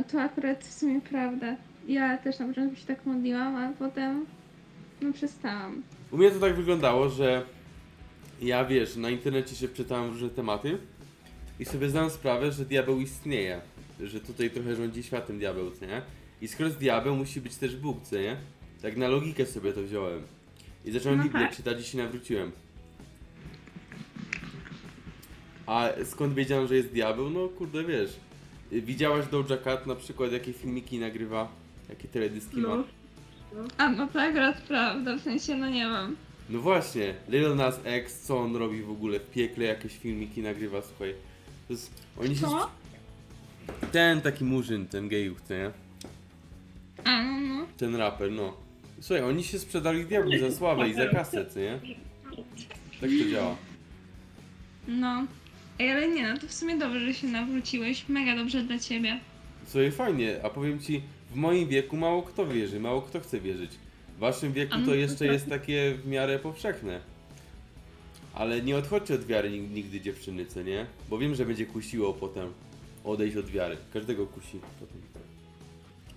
No to akurat w sumie prawda. Ja też na początku się tak modliłam, a potem no przestałam. U mnie to tak wyglądało, że ja wiesz, na internecie się czytałem różne tematy i sobie zdałem sprawę, że diabeł istnieje. Że tutaj trochę rządzi światem diabeł, co nie? I skoro jest diabeł, musi być też Bóg, co nie? Tak na logikę sobie to wziąłem. I zacząłem No Biblię tak. czytać i się nawróciłem. A skąd wiedziałem, że jest diabeł? No kurde, wiesz. Widziałaś Doja Cat na przykład, jakie filmiki nagrywa, jakie teledyski ma? No. A no to akurat prawda, w sensie no nie mam. No właśnie, Lil Nas X, co on robi w ogóle w piekle, jakieś filmiki nagrywa, słuchaj. To jest, oni się... Co? Ten taki murzyn, ten gejów, co nie? A no no. Ten raper, no. Słuchaj, oni się sprzedali diabłu za sławę i za kasę, co nie? Tak to działa. No. Ej, ale nie, no to w sumie dobrze, że się nawróciłeś. Mega dobrze dla ciebie. Słuchaj, fajnie, a powiem ci, w moim wieku mało kto wierzy, mało kto chce wierzyć. W waszym wieku A no to to jeszcze tak. jest takie w miarę powszechne. Ale nie odchodźcie od wiary nig- nigdy dziewczyny, co nie? Bo wiem, że będzie kusiło potem odejść od wiary. Każdego kusi potem.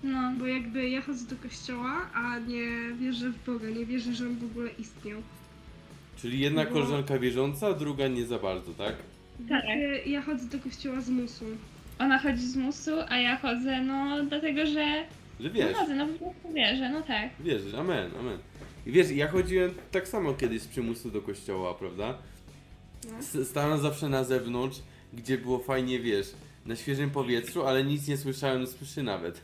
No. Bo jakby ja chodzę do kościoła, a nie wierzę w Boga, nie wierzę, że On w ogóle istniał. Czyli jedna Bo- koleżanka wierząca, druga nie za bardzo, tak? Tak. Jakby Ja chodzę do kościoła z musu. Ona chodzi z musu, a ja chodzę, no dlatego, że Że no wiesz, chodzę, no po prostu wierzę, no tak. wierzysz, amen, amen. I wiesz, ja chodziłem tak samo kiedyś z przymusu do kościoła, prawda? No. S- Stałem zawsze na zewnątrz, gdzie było fajnie, wiesz, na świeżym powietrzu, ale nic nie słyszałem z przy nawet.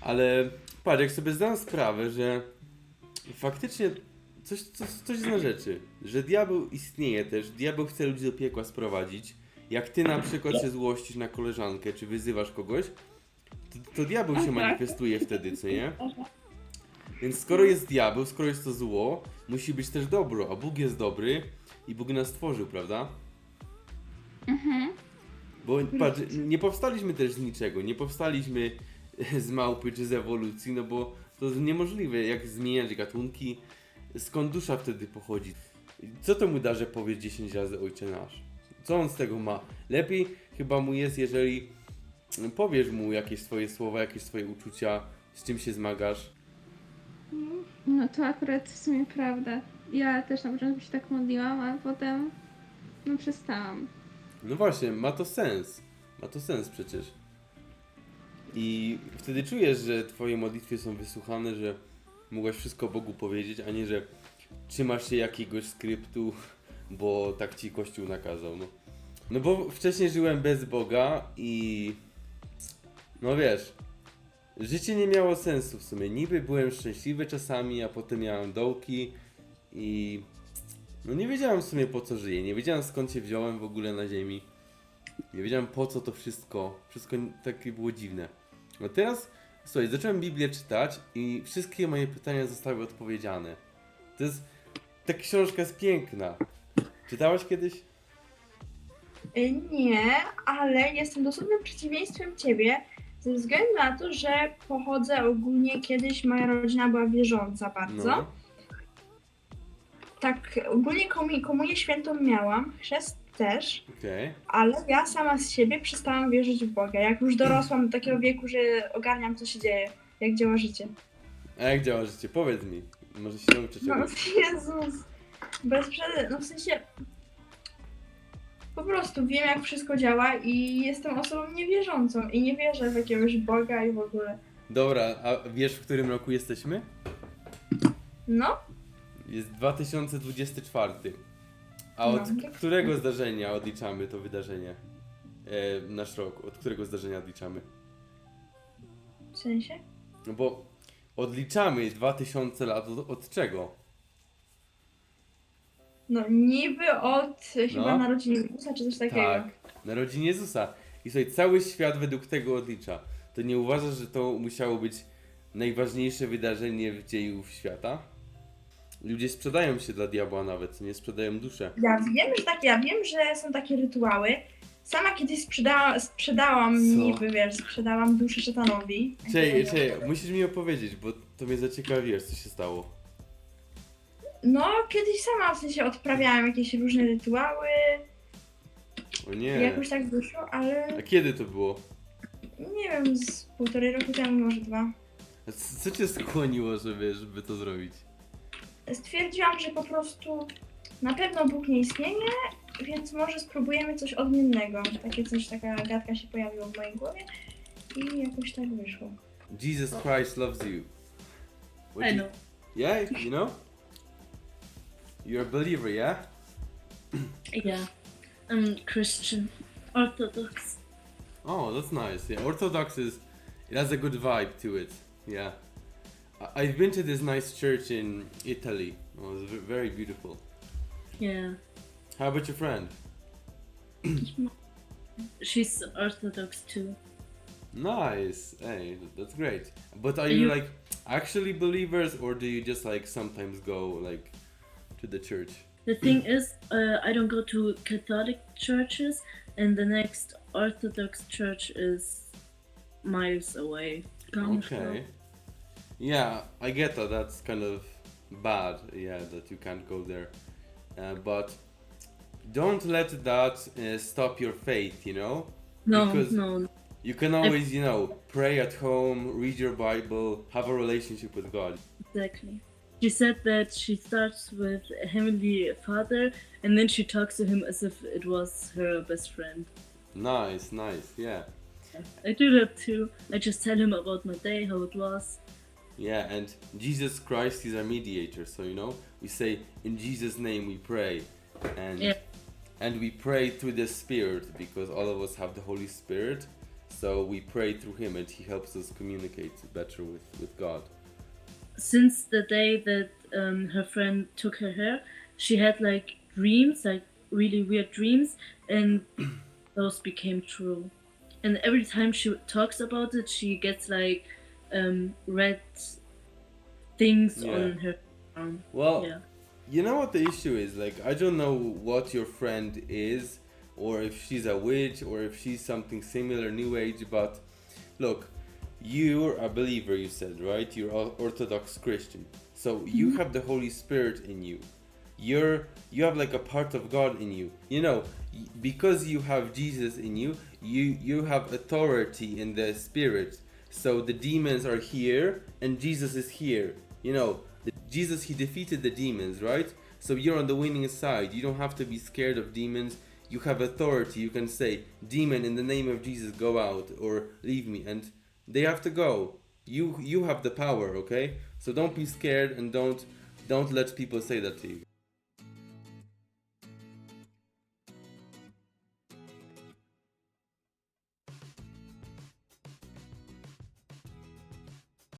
Ale patrz, jak sobie zdałem sprawę, że faktycznie coś, coś, coś jest na rzeczy, że diabeł istnieje też, diabeł chce ludzi do piekła sprowadzić. Jak ty na przykład się złościsz na koleżankę, czy wyzywasz kogoś, to, to diabeł się manifestuje wtedy, co nie? Więc skoro jest diabeł, skoro jest to zło, musi być też dobro, a Bóg jest dobry i Bóg nas stworzył, prawda? Mhm. Bo patrz, nie powstaliśmy też z niczego, nie powstaliśmy z małpy czy z ewolucji, no bo to jest niemożliwe, jak zmieniać gatunki, skąd dusza wtedy pochodzi. Co to mu da, że powie 10 razy Ojcze Nasz? Co on z tego ma? Lepiej chyba mu jest, jeżeli powiesz mu jakieś swoje słowa, jakieś swoje uczucia, z czym się zmagasz. No to akurat w sumie prawda. Ja też na początku się tak modliłam, a potem no przestałam. No właśnie, ma to sens. Ma to sens przecież. I wtedy czujesz, że twoje modlitwy są wysłuchane, że mogłaś wszystko Bogu powiedzieć, a nie, że trzymasz się jakiegoś skryptu, bo tak ci Kościół nakazał. No, no bo wcześniej żyłem bez Boga i... No wiesz, życie nie miało sensu w sumie. Niby byłem szczęśliwy czasami, a potem miałem dołki i... No nie wiedziałem w sumie po co żyję, nie wiedziałem skąd się wziąłem w ogóle na ziemi. Nie wiedziałem po co to wszystko. Wszystko takie było dziwne. No teraz, słuchaj, zacząłem Biblię czytać i wszystkie moje pytania zostały odpowiedziane. To jest, ta książka jest piękna. Czytałaś kiedyś? Y, Nie, ale jestem dosłownym przeciwieństwem ciebie, ze względu na to, że pochodzę ogólnie kiedyś, moja rodzina była wierząca bardzo. No. Tak, ogólnie komu- komunię świętą miałam, chrzest też, Okej. ale ja sama z siebie przestałam wierzyć w Boga. Jak już dorosłam do takiego wieku, że ogarniam, co się dzieje, jak działa życie. A jak działa życie? Powiedz mi. Może się nauczę No, czegoś. Jezus. Bez przede... No w sensie... Po prostu wiem, jak wszystko działa i jestem osobą niewierzącą i nie wierzę w jakiegoś Boga i w ogóle. Dobra, a wiesz w którym roku jesteśmy? No, Jest 2024. A od No. którego zdarzenia odliczamy to wydarzenie? E, nasz rok. Od którego zdarzenia odliczamy? w sensie? No bo odliczamy 2000 lat od, od czego? No niby od e, chyba No. narodzin Jezusa czy coś takiego. Tak, narodzin Jezusa. I słuchaj, cały świat według tego odlicza. To nie uważasz, że to musiało być najważniejsze wydarzenie w dziejów świata? Ludzie sprzedają się dla diabła nawet, nie sprzedają duszę. Ja wiem, że tak, ja wiem, że są takie rytuały. Sama kiedyś sprzedała, sprzedałam Co? niby, wiesz, sprzedałam duszę szatanowi. Czej, czej, musisz mi opowiedzieć, bo to mnie zaciekawiesz, co się stało. No, kiedyś sama w sensie odprawiałam jakieś różne rytuały, O nie. jakoś tak wyszło, ale A kiedy to było? wiem, z półtorej roku temu, może dwa. A c- Co cię skłoniło, żeby, żeby to zrobić? Stwierdziłam, że po prostu na pewno Bóg nie istnieje, więc może spróbujemy coś odmiennego. Takie coś, taka gadka się pojawiła w mojej głowie i jakoś tak wyszło. Jesus Christ loves you. What I you- know. Yeah, you know? You're a believer, yeah? Yeah. I'm Christian. Orthodox. Oh, that's nice. Yeah, Orthodox is it has a good vibe to it. Yeah, I've been to this nice church in Italy. It was very beautiful. Yeah. How about your friend? She's Orthodox too. Nice. Hey, that's great. But are you you- like actually believers, or do you just like sometimes go like to the church? The thing is, uh, I don't go to Catholic churches, and the next Orthodox church is miles away. Okay. Yeah, I get that. That's kind of bad. Yeah, that you can't go there. Uh, but don't let that uh, stop your faith. You know. No, Because- no. You can always, you know, pray at home, read your Bible, have a relationship with God. Exactly. She said that she starts with a Heavenly Father, and then she talks to him as if it was her best friend. Nice, nice, yeah. I do that too. I just tell him about my day, how it was. Yeah, and Jesus Christ is our mediator, so you know, we say in Jesus' name we pray. And Yeah. and we pray through the Spirit because all of us have the Holy Spirit. So we pray through him and he helps us communicate better with, with God. Since the day that um, her friend took her hair, she had like dreams, like really weird dreams, and those became true. And every time she talks about it, she gets like um, red things Yeah. on her arm. Well, Yeah. You know what the issue is? Like, I don't know what your friend is, or if she's a witch, or if she's something similar, New Age, but look, you're a believer, you said, right? You're an Orthodox Christian. So you have the Holy Spirit in you. You're you have like a part of God in you. You know, because you have Jesus in you, you you have authority in the spirit. So the demons are here and Jesus is here. You know, the, Jesus he defeated the demons, right? So you're on the winning side. You don't have to be scared of demons. You have authority. You can say, "Demon, in the name of Jesus, go out or leave me," and they have to go. You you have the power, okay? So don't be scared and don't don't let people say that to you.